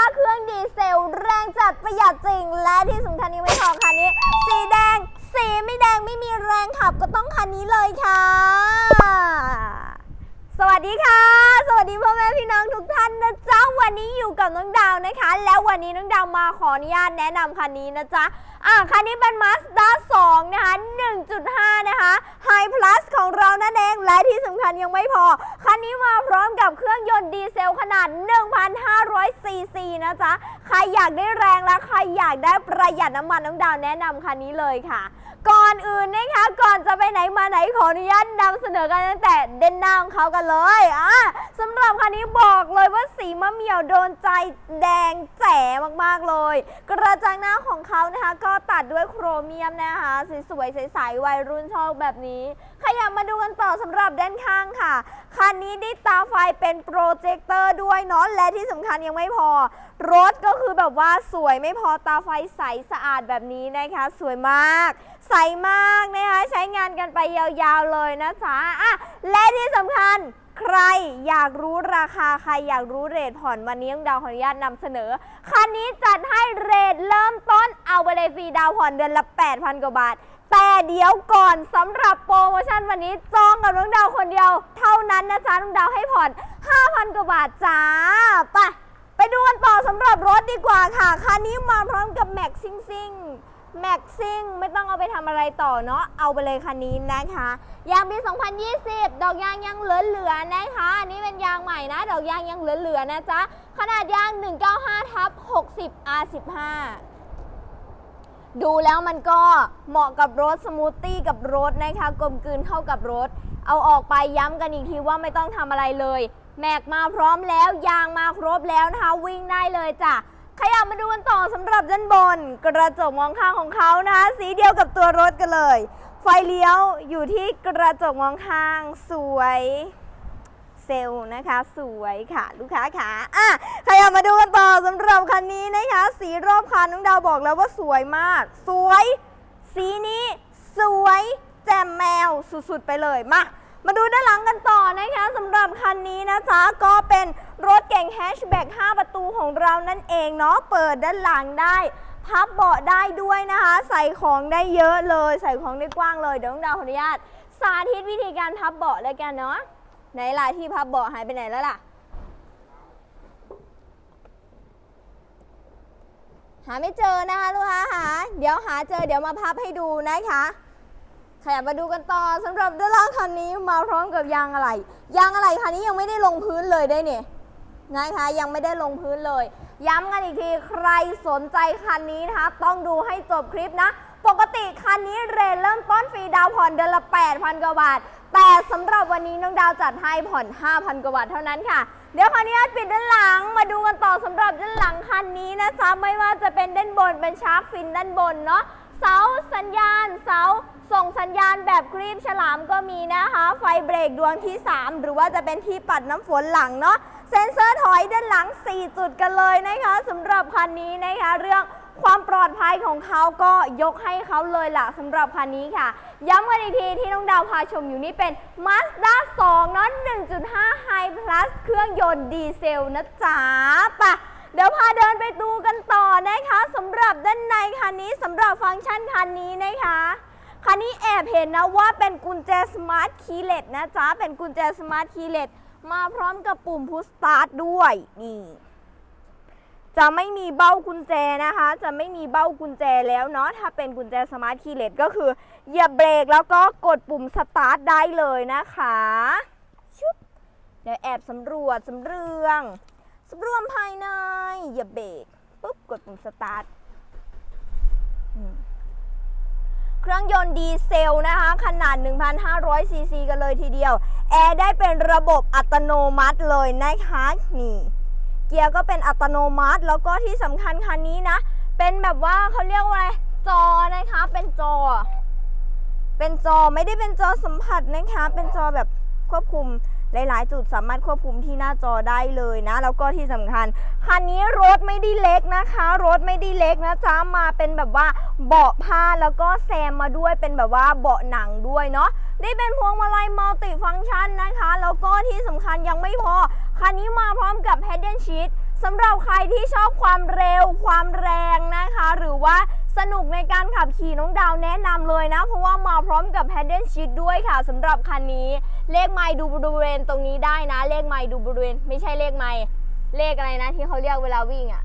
าเครื่องดีเซล แรงจัดประหยัดจริง และที่สำคัญนี้ไม่พอคันนี้ สีแดง สีไม่แดงไม่มีแรงขับก็ต้องคันนี้เลยค่ะ สวัสดีค่ะ สวัสดีพ่อแม่พี่น้องทุกท่านนะจ๊ะวันนี้อยู่กับน้องดาวนะคะ แล้ววันนี้น้องดาวมาขออนุญาตแนะนำคันนี้นะจ๊ะอะคันนี้เป็น Mazda 2 นะคะ 1.5 นะคะ High Plus ของเรานั่นเอง และที่สำคัญยังไม่พอ คันนี้มาพร้อมกับเครื่องยนต์ดีเซลขนาด 1,500 ซีซีนะจ๊ะ ใครอยากได้แรงและใครอยากได้ประหยัดน้ำมันน้องดาวแนะนำคันนี้เลยค่ะ ก่อน อนอื่นนะคะก่อนจะไปไหนมาไหนขออนุญาตนำเสนอกันตั้งแต่เด่นหน้าของเขากันเลยอะสำหรับคันนี้บอกเลยว่าสีมะเหมี่ยวโดนใจแดงแจ๋มากๆเลย กระจังหน้าของเขานะคะ ก็ตัดด้วยโครเมียมนะคะสวยๆใสๆวัยรุ่นชอบแบบนี้ ขยับมาดูกันต่อสำหรับด้านข้างค่ะคันนี้ได้ตาไฟเป็นโปรเจคเตอร์ด้วยเนาะและที่สำคัญยังไม่พอ รถก็คือแบบว่าสวยไม่พอตาไฟใสสะอาดแบบนี้นะคะ สวยมาก ใสมากนะคะใช้งานกันไปยาวๆเลยนะจ๊ะอะและที่สำคัญใครอยากรู้ราคาใครอยากรู้เรทผ่อนวันนี้ต้องดาวขออนุญาตนำเสนอ คันนี้จัดให้เรทเริ่มต้นเอาไปเลยฟรีดาวผ่อนเดือนละ 8,000 กว่าบาท แต่เดี๋ยวก่อนสำหรับโปรโมชั่นวันนี้จองกับน้องดาวคนเดียว เท่านั้นนะจ๊ะน้องดาวให้ผ่อน 5,000 กว่าบาทจ้าไปไปดูกันต่อสำหรับรถดีกว่าค่ะ คันนี้มาพร้อมกับแม็กซิ่งซิง แม็กซิ่งไม่ต้องเอาไปทำอะไรต่อเนาะเอาไปเลยคันนี้นะคะ ยางปี 2020 ดอกยางยังเหลือๆนะคะอันนี้เป็นยางใหม่นะ ดอกยางยังเหลือๆนะจ๊ะ ขนาดยาง 195ทับ60 R15 ดูแล้วมันก็เหมาะกับรถสมูทตี้กับรถนะคะกลมกลืนเข้ากับรถ เอาออกไปย้ำกันอีกทีว่าไม่ต้องทำอะไรเลย แม็กมาพร้อมแล้วยางมาครบแล้วนะคะวิ่งได้เลยจ้ะ ขยับมาดูกันต่อสำหรับด้านบน กระจกมองข้างของเขานะคะ สีเดียวกับตัวรถกันเลย ไฟเลี้ยวอยู่ที่กระจกมองข้างสวยเซลนะคะสวยค่ะลูกค้าขาอะขยับมาดูกันต่อสำหรับคันนี้นะคะ สีรอบคันน้องดาวบอกแล้วว่าสวยมาก สวย สีนี้สวยแจ่มแมวสุดๆไปเลยมา มาดูด้านหลังกันต่อนะคะสำหรับคันนี้นะจ๊ะก็เป็นรถเก่งแฮชแบ็ก5 ประตูของเรานั่นเองเนาะเปิดด้านหลังได้ พับเบาะได้ด้วยนะคะ ใส่ของได้เยอะเลย ใส่ของได้กว้างเลยเดี๋ยวน้องดาวขออนุญาตสาธิตวิธีการพับเบาะเลยกันเนาะไหนล่ะที่พับเบาะหายไปไหนแล้วล่ะ หาไม่เจอนะคะลูกค้าหาเดี๋ยวหาเจอเดี๋ยวมาพับให้ดูนะคะ ขยับมาดูกันต่อสำหรับด้านล่างคันนี้มาพร้อมกับยางอะไร ยางอะไรคันนี้ยังไม่ได้ลงพื้นเลยได้เนี่ยนะคะยังไม่ได้ลงพื้นเลย ย้ำกันอีกทีใครสนใจคันนี้นะคะ ต้องดูให้จบคลิปนะ ปกติคันนี้เรทเริ่มต้นฟรีดาวผ่อนเดือนละ 8,000 กว่าบาท แต่สำหรับวันนี้น้องดาวจัดให้ผ่อน 5,000 กว่าบาทเท่านั้นค่ะ เดี๋ยวขออนุญาตปิดด้านหลังมาดูกันต่อสำหรับด้านหลังคันนี้นะจ๊ะไม่ว่าจะเป็นด้านบนเป็นชาร์กฟินด้านบนเนาะเสาสัญญาณเสา ส่งสัญญาณแบบครีบฉลามก็มีนะคะ ไฟเบรกดวงที่ 3 หรือว่าจะเป็นที่ปัดน้ำฝนหลังเนาะเซ็นเซอร์ถอยด้านหลัง 4 จุดกันเลยนะคะสำหรับคันนี้นะคะ เรื่องความปลอดภัยของเขาก็ยกให้เขาเลยล่ะสำหรับคันนี้ค่ะ ย้ำกันอีกทีที่น้องดาวพาชมอยู่นี่เป็น Mazda 2เนาะ1.5 High Plus เครื่องยนต์ดีเซลนะจ๊ะปะเดี๋ยวพาเดินไปดูกันต่อนะคะสำหรับด้านในคันนี้สำหรับฟังก์ชันคันนี้นะคะ คันนี้แอบเห็นนะว่าเป็นกุญแจสมาร์ทคีย์เลสนะจ๊ะ เป็นกุญแจสมาร์ทคีย์เลสมาพร้อมกับปุ่มพุชสตาร์ทด้วยนี่จะไม่มีเบ้ากุญแจนะคะ จะไม่มีเบ้ากุญแจแล้วเนาะ ถ้าเป็นกุญแจสมาร์ทคีย์เลสก็คือเหยียบเบรกแล้วก็กดปุ่มสตาร์ทได้เลยนะคะชุบเดี๋ยวแอบสำรวจสำเรืองสำรวมภายในอย่าเบรกปุ๊บกดปุ่มสตาร์ทอืม เครื่องยนต์ดีเซลนะคะ ขนาด 1,500ซีซีกันเลยทีเดียว แอร์ได้เป็นระบบอัตโนมัติเลยนะคะนี่เกียร์ก็เป็นอัตโนมัติ แล้วก็ที่สำคัญคันนี้นะ เป็นแบบว่าเขาเรียกว่าอะไรจอนะคะ เป็นจอ เป็นจอไม่ได้เป็นจอสัมผัสนะคะ เป็นจอแบบควบคุม หลาย ๆ จุดสามารถควบคุมที่หน้าจอได้เลยนะ แล้วก็ที่สำคัญ คันนี้รถไม่ได้เล็กนะคะ รถไม่ได้เล็กนะจ๊ะมาเป็นแบบว่าเบาะผ้าแล้วก็แซมมาด้วยเป็นแบบว่าเบาะหนังด้วยเนาะนี่เป็นพวงมาลัยมัลติฟังก์ชันนะคะ แล้วก็ที่สำคัญยังไม่พอ คันนี้มาพร้อมกับ Head and Sheet สำหรับใครที่ชอบความเร็วความแรงนะคะ หรือว่า สนุกในการขับขี่น้องดาวแนะนำเลยนะ เพราะว่ามาพร้อมกับแฮนเดิลชิดด้วยค่ะสำหรับคันนี้ เลขไมล์ดูบริเวณตรงนี้ได้นะ เลขไมล์ดูบริเวณ ไม่ใช่เลขไมล์เลขอะไรนะที่เขาเรียกเวลาวิ่งอะ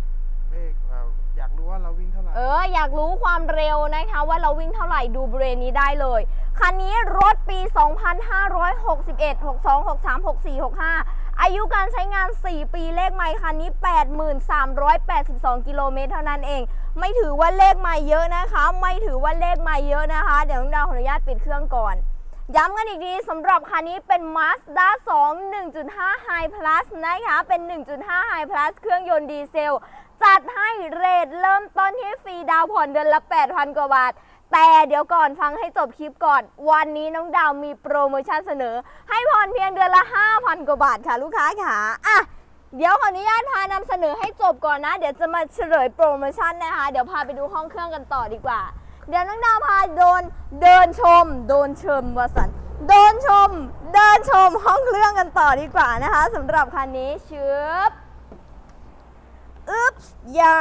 เลขเอ่ออยากรู้ว่าเราวิ่งเท่าไหร่เอออยากรู้ความเร็วนะคะ ว่าเราวิ่งเท่าไหร่ดูบริเวณนี้ได้เลย คันนี้รถปี 2561 62 63 64 65 อายุการใช้งาน 4 ปีเลขไมล์คันนี้ 8382 กิโลเมตรเท่านั้นเอง ไม่ถือว่าเลขไมล์เยอะนะคะ ไม่ถือว่าเลขไมล์เยอะนะคะ เดี๋ยวน้องดาวขออนุญาตปิดเครื่องก่อน ย้ำกันอีกทีสำหรับคันนี้เป็น Mazda 2 1.5 High Plus นะคะเป็น 1.5 High Plus เครื่องยนต์ดีเซล จัดให้เรทเริ่มต้นที่ฟรีดาวผ่อนเดือนละ 8,000 กว่าบาท แต่เดี๋ยวก่อนฟังให้จบคลิปก่อน วันนี้น้องดาวมีโปรโมชั่นเสนอ ให้ผ่อนเพียงเดือนละ 5,000 กว่าบาทค่ะลูกค้าค่ะอะเดี๋ยวขออนุญาตพานำเสนอให้จบก่อนนะ เดี๋ยวจะมาเฉลยโปรโมชั่นนะคะ เดี๋ยวพาไปดูห้องเครื่องกันต่อดีกว่า เดี๋ยวน้องดาวพาโดนเดินชม โดนชมวสันต์เดินชม เดินชมห้องเครื่องกันต่อดีกว่านะคะสำหรับคันนี้ชึบอึ๊บย่า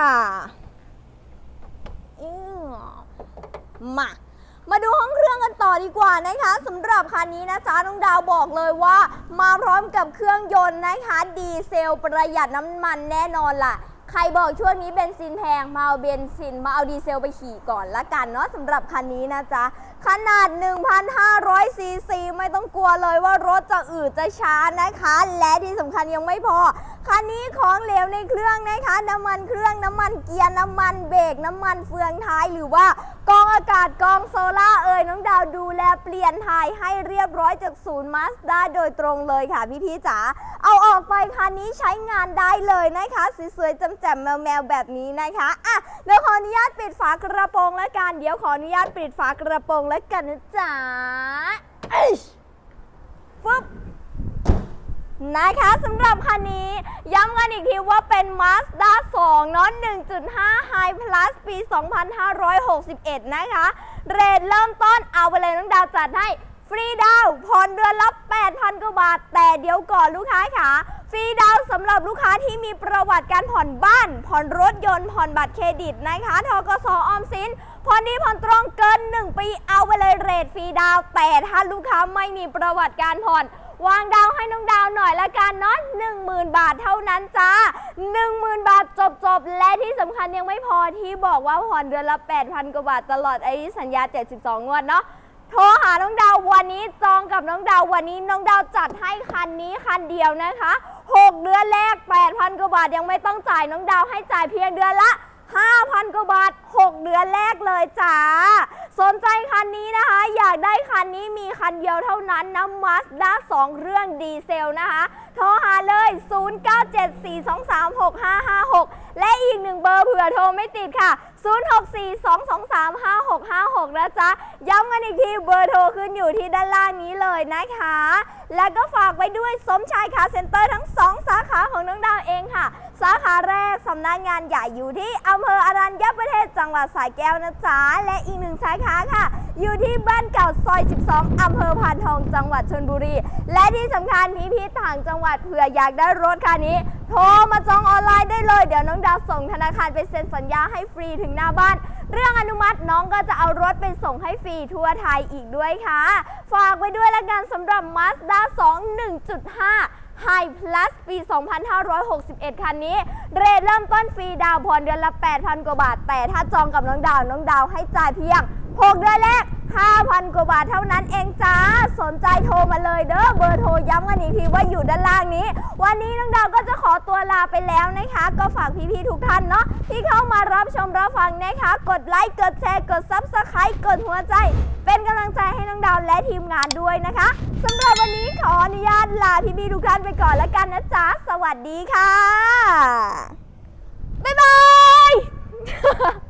อื้อมามาดูห้องเครื่องกันต่อดีกว่านะคะสำหรับคันนี้นะจ๊ะน้องดาวบอกเลยว่า มาพร้อมกับเครื่องยนต์นะคะ ดีเซลประหยัดน้ำมันแน่นอนล่ะ ใครบอกช่วงนี้เบนซินแพงมาเอาเบนซินมาเอาดีเซลไปขี่ก่อนละกันเนาะสำหรับคันนี้นะจ๊ะ ขนาด 1,500ซีซีไม่ต้องกลัวเลยว่ารถจะอืดจะช้านะคะ และที่สำคัญยังไม่พอ คันนี้ของเหลวในเครื่องนะคะ น้ำมันเครื่องน้ำมันเกียร์น้ำมันเบรกน้ำมันเฟืองท้ายหรือว่าก อากาศกองโซล่าเอ่ยน้องดาวดูแลเปลี่ยนถ่ายให้เรียบร้อยจากศูนย์มาสด้าโดยตรงเลยค่ะพี่พี่จ๋าเอาออกไปคันนี้ใช้งานได้เลยนะคะสวยๆจำแจมแมวแมวแบบนี้นะคะอะเดี๋ยวขออนุญาตปิดฝากระโปรงแล้วกันเดี๋ยวขออนุญาตปิดฝากระโปรงแล้วกันนะจ๊ะ นะคะสำหรับคันนี้ย้ำกันอีกทีว่าเป็น Mazda 2เนาะ1.5 High Plus ปี 2561 นะคะ เรทเริ่มต้นเอาไปเลยน้องดาวจัดให้ฟรีดาวน์ผ่อนเดือนละ 8,000 กว่าบาท แต่เดี๋ยวก่อนลูกค้าค่ะฟรีดาวน์สำหรับลูกค้าที่มีประวัติการผ่อนบ้าน ผ่อนรถยนต์ ผ่อนบัตรเครดิตนะคะทกสออมสิน ผ่อนดีผ่อนตรงเกิน 1 ปีเอาไปเลยเรทฟรีดาวน์แต่ถ้าลูกค้าไม่มีประวัติการผ่อน วางดาวให้น้องดาวหน่อยละกันเนาะ10,000 บาทเท่านั้นจ้า 10,000 บาทจบจบๆและที่สำคัญยังไม่พอที่บอกว่าผ่อนเดือนละ 8,000 กว่าบาทตลอดไอายุสัญญา 72 งวดเนาะโทรหาน้องดาววันนี้จองกับน้องดาววันนี้น้องดาวจัดให้คันนี้คันเดียวนะคะ 6 เดือนแรก 8,000 กว่าบาทยังไม่ต้องจ่ายน้องดาวให้จ่ายเพียงเดือนละ 5,000 กว่าบาท 6 เดือนแรกเลยจ้า สนใจคันนี้นะคะ อยากได้คันนี้มีคันเดียวเท่านั้นนะมาสด้า2เครื่องดีเซลนะคะ โทรหาเลย 0974236556 และอีกหนึ่งเบอร์เผื่อโทรไม่ติดค่ะ 0642235656 นะจ๊ะ ย้ำกันอีกทีเบอร์โทรขึ้นอยู่ที่ด้านล่างนี้เลยนะคะ แล้วก็ฝากไว้ด้วยสมชายคาเซ็นเตอร์ทั้ง 2 สาขาของน้องดาวเองค่ะ สาขาแรกสำนักงานใหญ่อยู่ที่อำเภออรัญญประเทศจังหวัดสายแก้วนะจ๊ะ และอีกหนึ่งสาขาค่ะอยู่ที่บ้านเก่าซอย 12 อำเภอพานทอง จังหวัดชลบุรี และที่สำคัญพี่พี่ต่างจังหวัดเผื่ออยากได้รถคันนี้ โทรมาจองออนไลน์ได้เลย เดี๋ยวน้องดาวส่งธนาคารไปเซ็นสัญญาให้ฟรีถึงหน้าบ้าน เรื่องอนุมัติน้องก็จะเอารถไปส่งให้ฟรีทั่วไทยอีกด้วยค่ะ ฝากไว้ด้วยละกันสำหรับ Mazda 2 1.5 High Plus ปี 2561 คันนี้ เรทเริ่มต้นฟรีดาวน์ผ่อนเดือนละ 8,000 กว่าบาท แต่ถ้าจองกับน้องดาว น้องดาวให้จ่ายเพียง 6 เดือนแรก 5,000 กว่าบาทเท่านั้นเองจ้า สนใจโทรมาเลยเด้อ เบอร์โทรย้ำกันอีกทีว่าอยู่ด้านล่างนี้ วันนี้น้องดาวก็จะขอตัวลาไปแล้วนะคะ ก็ฝากพี่ๆทุกท่านเนาะที่เข้ามารับชมรับฟังนะคะ กดไลค์ กดแชร์ กด Subscribe กดหัวใจ เป็นกำลังใจให้น้องดาวและทีมงานด้วยนะคะสำหรับวันนี้ขออนุญาตลาพี่ๆทุกท่านไปก่อนแล้วกันนะจ๊ะ สวัสดีค่ะ บ๊ายบาย